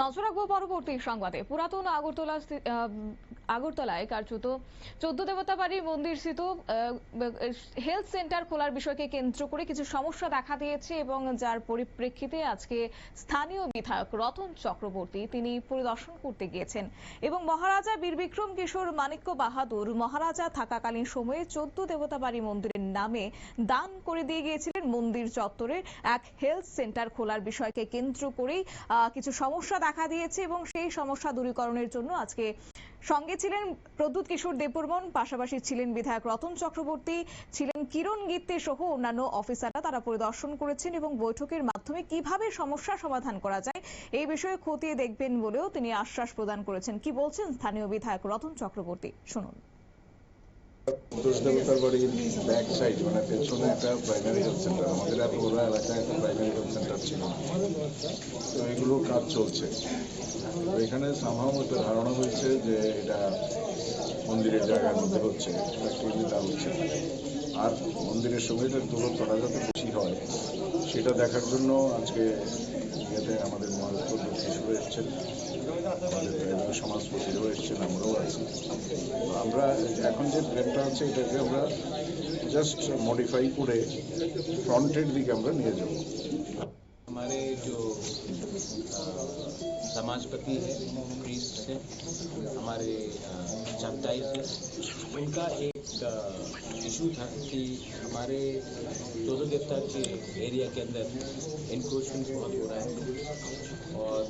নজর রাখব পরবর্তী সংবাদে। পুরাতন আগরতলা আগরতলায় কার্যত চোদ্দ দেবতা বাড়ি মন্দির স্থিত হেলথ সেন্টার খোলার বিষয়কে কেন্দ্র করে কিছু সমস্যা দেখা দিয়েছে এবং যার পরিপ্রেক্ষিতে আজকে স্থানীয় বিধায়ক রতন চক্রবর্তী তিনি পরিদর্শন করতে গিয়েছেন। এবং মহারাজা বীরবিক্রম কিশোর মাণিক্য বাহাদুর মহারাজা থাকাকালীন সময়ে চোদ্দ দেবতা বাড়ি মন্দিরের নামে দান করে দিয়ে গিয়েছিলেন মন্দির চত্বরে। এক হেলথ সেন্টার খোলার বিষয়কে কেন্দ্র করেই কিছু সমস্যা দেখা দিয়েছে এবং সেই সমস্যা দূরীকরণের জন্য আজকে সঙ্গে ছিলেন প্রদ্যুৎ কিশোর দেববর্মন, পাশাপাশি ছিলেন বিধায়ক রতন চক্রবর্তী, ছিলেন কিরণ গিত্তে সহ অন্যান্য অফিসাররা তারা পরিদর্শন করেছেন এবং বৈঠকের মাধ্যমে কীভাবে সমস্যা সমাধান করা যায় এই বিষয়ে খতিয়ে দেখবেন বলেও তিনি আশ্বাস প্রদান করেছেন। কি বলছেন স্থানীয় বিধায়ক রতন চক্রবর্তী? শুনুন। দোষ দেবতার বাড়ির ব্যাক সাইড মানে পেছনে একটা প্রাইমারি হেলথ সেন্টার আমাদের এত বড় এলাকায় একটা প্রাইমারি হেলথ সেন্টার ছিল। তো এগুলো কাজ চলছে। তো এখানে সামহাও একটা ধারণা হয়েছে যে এটা মন্দিরের জায়গার মধ্যে হচ্ছে তা হচ্ছে। আর মন্দিরের সঙ্গে এটা দূরত্বটা যাতে বেশি হয় সেটা দেখার জন্য আজকে ইয়েতে আমাদের মহারাষ্ট্র কিশোর এসছেন আমাদের প্রাইমারি সমাজপতিরাও এসছেন আমরাও আছি তো আমরা এখন যে প্ল্যানটা আছে এটাকে আমরা জাস্ট মডিফাই করে ফ্রন্টের দিকে আমরা নিয়ে যাব हमारे जो अ, समाजपति है प्रीस्ट से हमारे चपटाई से उनका एक इशू था कि हमारे चौदह देवता के एरिया के अंदर इंक्रोचमेंट बहुत हो रहा है और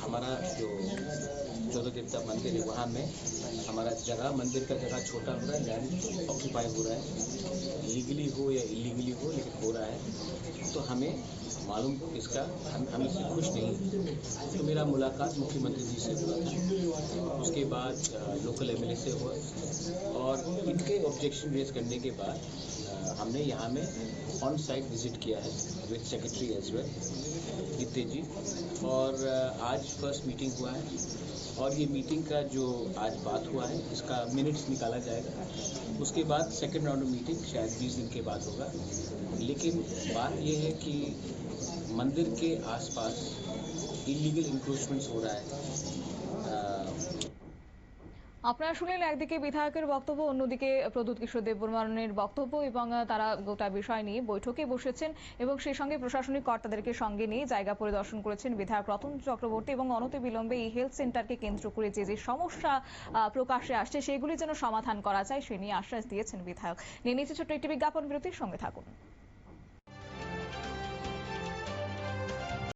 हमारा जो चौदह देवता मंदिर है वहाँ में हमारा जगह, मंदिर का जगह छोटा हो रहा है लैंड ऑक्यूपाई हो रहा है। लीगली हो या इलीगली हो, लेकिन हो रहा है। तो हमें मालूम इसका, हम हम इससे खुश नहीं तो मेरा मुलाकात मुख्यमंत्री जी से हुआ था। उसके बाद लोकल एमएलए से हुआ। और इनके ऑब्जेक्शन रेज करने के बाद हमने यहाँ में ऑन साइट विज़िट किया है with secretary as well Gite ji और आज फ़र्स्ट मीटिंग हुआ है। और ये मीटिंग का जो आज बात हुआ है, इसका मिनट्स निकाला जाएगा। उसके बाद सेकेंड राउंड मीटिंग शायद 20 दिन के बाद होगा। लेकिन बात ये है कि मंदिर के आसपास इलीगल इंक्रोचमेंट्स हो रहा है। আপনারা শুনলেন একদিকে বিধায়কের বক্তব্য, অন্যদিকে প্রদ্যুৎ কিশোর দেববর্মনের বক্তব্য এবং তারা গোটা বিষয় নিয়ে বৈঠকে বসেছেন এবং সেই সঙ্গে প্রশাসনিক কর্তাদেরকে সঙ্গে নিয়ে জায়গা পরিদর্শন করেছেন বিধায়ক রতন চক্রবর্তী এবং অনতি বিলম্বে এই হেলথ সেন্টারকে কেন্দ্র করে যে যে সমস্যা প্রকাশ্যে আসছে সেগুলি যেন সমাধান করা যায় সে নিয়ে আশ্বাস দিয়েছেন বিধায়ক। নিয়ে নিচ্ছে ছোট্ট একটি বিজ্ঞাপন বিরতির সঙ্গে থাকুন।